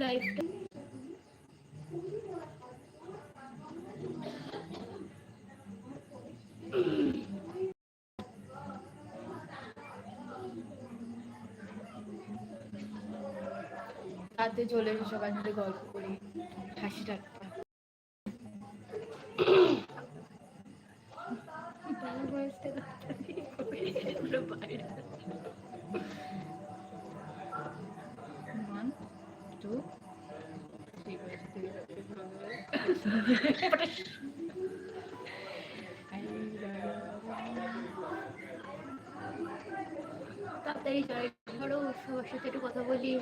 লাইফটা রাতে চলে এসে সবাই মিলে গল্প করি হাসি ঠাট্টা টু তাড়াতাড়ি জয় করো সবার সাথে একটু কথা বলি।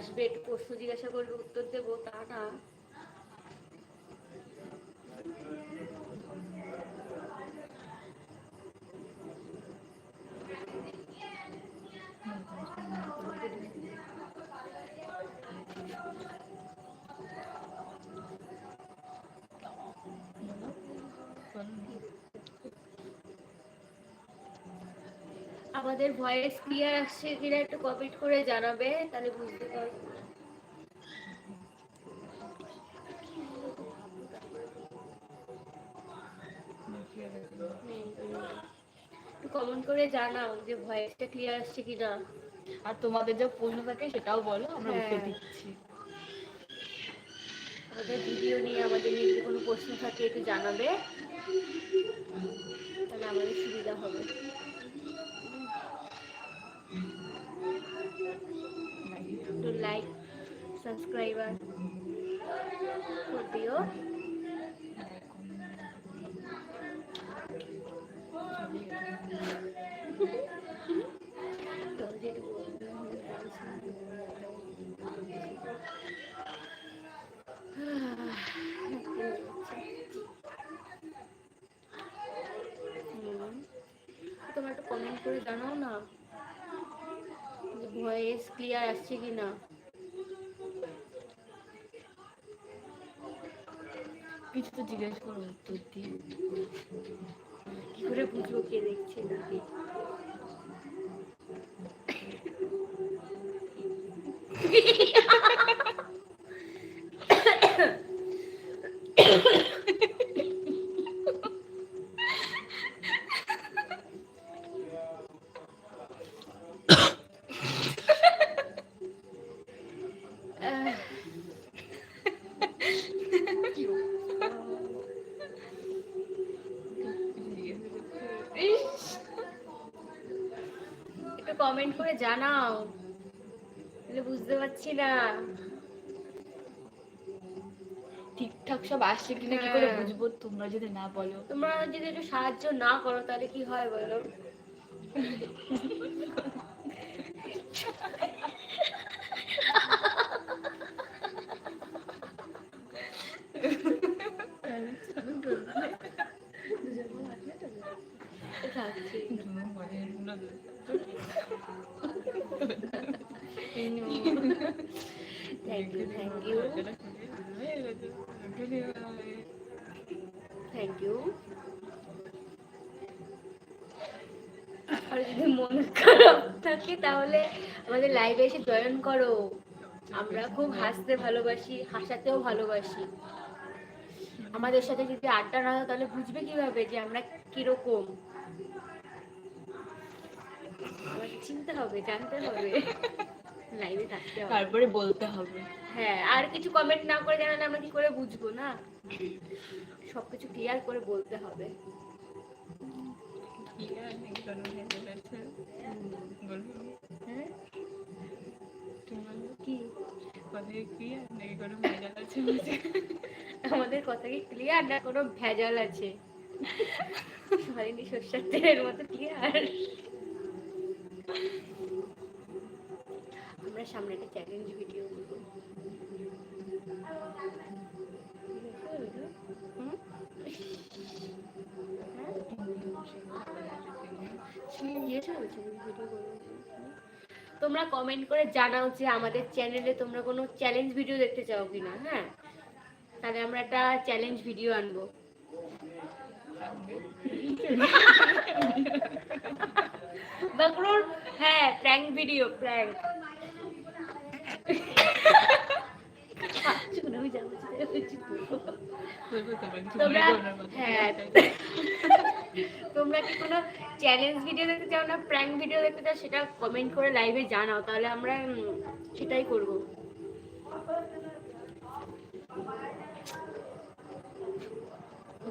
আসবে একটু প্রশ্ন জিজ্ঞাসা করবে উত্তর দেবো তা না। আমাদের ভয়েস ক্লিয়ার আসছে কিনা একটু কমেন্ট করে জানাবে তাহলে বুঝতে পারব। একটু কমেন্ট করে জানাও যে ভয়েসটা ক্লিয়ার আসছে কিনা। আর তোমাদের যা প্রশ্ন থাকে সেটাও বলো আমরা উত্তর হ্যাঁ। দিচ্ছি। আমাদের ভিডিও নিয়ে আমাদের নিয়ে যদি কোনো প্রশ্ন থাকে একটু জানাবে তাহলে আমাদের সুবিধা হবে। একটু লাইক সাবস্ক্রাইবার করে দিও হুম। তোমরা কমেন্ট করে জানাও না ভয়েস ক্লিয়ার আসছে কি না? কিছু তো জিজ্ঞেস করো উত্তর কি করে বুঝব কে দেখছে না আহ, একটু কমেন্ট করে জানাও। বুঝতে পারছি না। ঠিকঠাক সব আসছে কিনা কি করে হ্যাঁ। বুঝব তোমরা যদি না বলো? তোমরা যদি একটু সাহায্য না করো তাহলে কি হয় বলো? থাকছি thank you thank you thank you আর যদি মন খারাপ থাকে তাহলে আমাদের লাইভে এসে জয়েন করো। আমরা খুব হাসতে ভালোবাসি, হাসাতেও ভালোবাসি। আমাদের সাথে যদি আড্ডা না হয় তাহলে বুঝবে কীভাবে যে আমরা কীরকম? চিনতে হবে, জানতে হবে। লাইভে থাকতে হবে। তারপরে বলতে হবে। হ্যাঁ আর কিছু কমেন্ট না করে জানালে আমরা কি করে বুঝব না? সবকিছু ক্লিয়ার করে বলতে হবে। আমাদের কথা কি? ক্লিয়ার না কোনো ভেজাল আছে? হয়নি সর্ষার তেলের মতো ক্লিয়ার আমরা সামনে একটা চ্যালেঞ্জ ভিডিও করব। তোমরা কমেন্ট করে জানাও যে আমাদের চ্যানেলে তোমরা কোনো চ্যালেঞ্জ ভিডিও দেখতে চাও কিনা হ্যাঁ? তাহলে আমরা একটা চ্যালেঞ্জ ভিডিও আনব। হ্যাঁ প্র্যাঙ্ক ভিডিও প্র্যাঙ্ক হ্যাঁ। তোমরা কি কোনো চ্যালেঞ্জ ভিডিও দেখতে চাও না প্র্যাঙ্ক ভিডিও দেখতে চাও, সেটা কমেন্ট করে লাইভে জানাও, তাহলে আমরা সেটাই করব।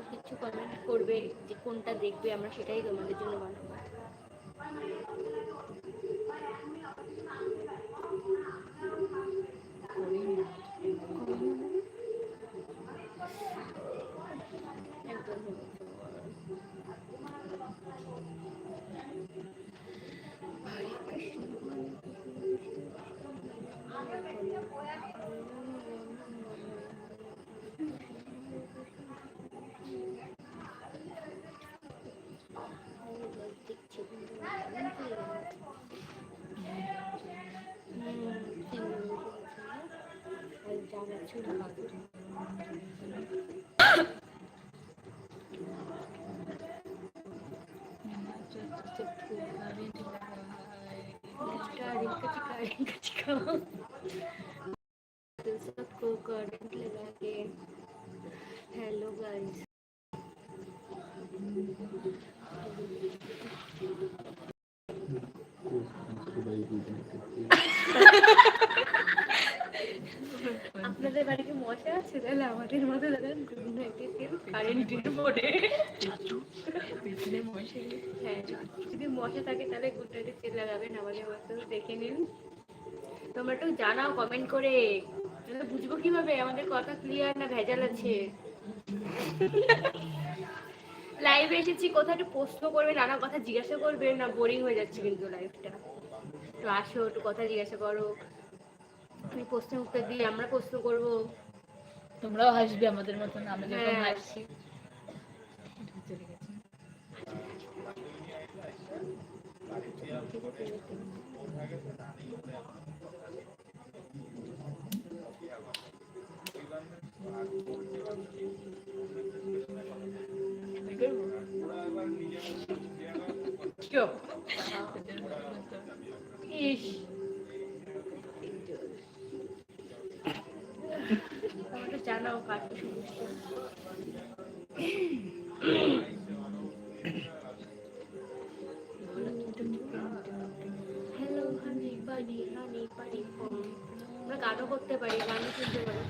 কিছু কমেন্ট করবে যে কোনটা দেখবে, আমরা সেটাই তোমাদের জন্য বানাবো। सबको करंट लगा के। हेलो गाइस আপনাদের বাড়িতে মশা আছে? তাহলে আমাদের মতো কারেন্টের বোর্ডে হ্যাঁ যদি মশা থাকে তাহলে গুড তেল লাগাবেন আমাদের মতো দেখে নিন। তোমরা একটু জানাও কমেন্ট করে। তাহলে বুঝব কীভাবে? আমাদের কথা ক্লিয়ার না ভেজাল আছে? লাইভে এসেছি কোথাও একটু প্রশ্ন করবে নানা কথা জিজ্ঞাসা করবে না বোরিং হয়ে যাচ্ছে কিন্তু লাইভটা তো আসো একটু কথা জিজ্ঞাসা করো। তুমি প্রশ্নের উত্তর দিই আমরা প্রশ্ন করব। তোমরাও হাসবে আমাদের মতন আমরা যখন হ্যাঁ। হাসছি। চলে আমরা গানও করতে পারি গানও শুনতে পারি।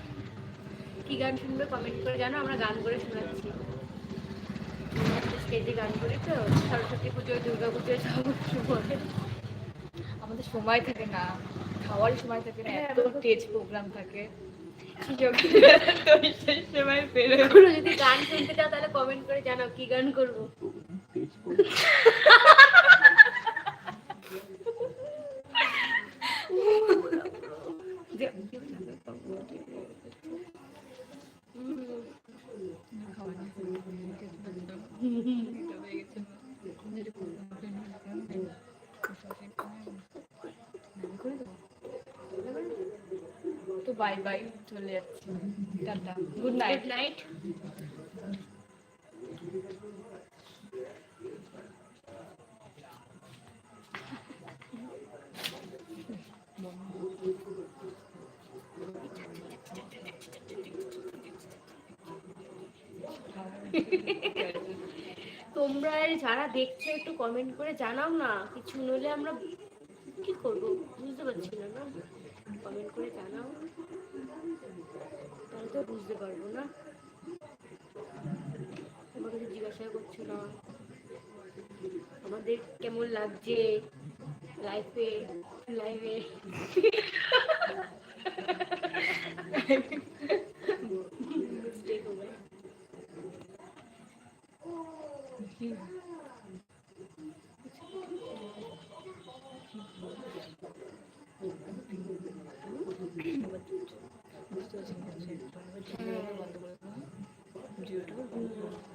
কি গান শুনবে কমেন্ট করে জানো? আমরা গান করে শোনাচ্ছি। স্টেজে গান করি তো সরস্বতী পুজোয় দুর্গা পুজোয় সব আমাদের সময় থাকে না। খাওয়ার সময় থাকে না হ্যাঁ, এত তেজ প্রোগ্রাম থাকে। যদি গান শুনতে চাও তাহলে কমেন্ট করে জানাও কি গান করব? বাই বাই চলে যাচ্ছি টাটা গুড নাইট গুড নাইট তোমরা যারা দেখছ একটু কমেন্ট করে জানাও না। কিছু নইলে আমরা কি করব? বুঝতে পারছি না না। কমেন্ট করে জানাও। তাহলে তো বুঝতে পারব না। তোমাকে তো জিজ্ঞাসা করছ না। আমাদের কেমন লাগছে লাইফে লাইফে বুঝতে পারছি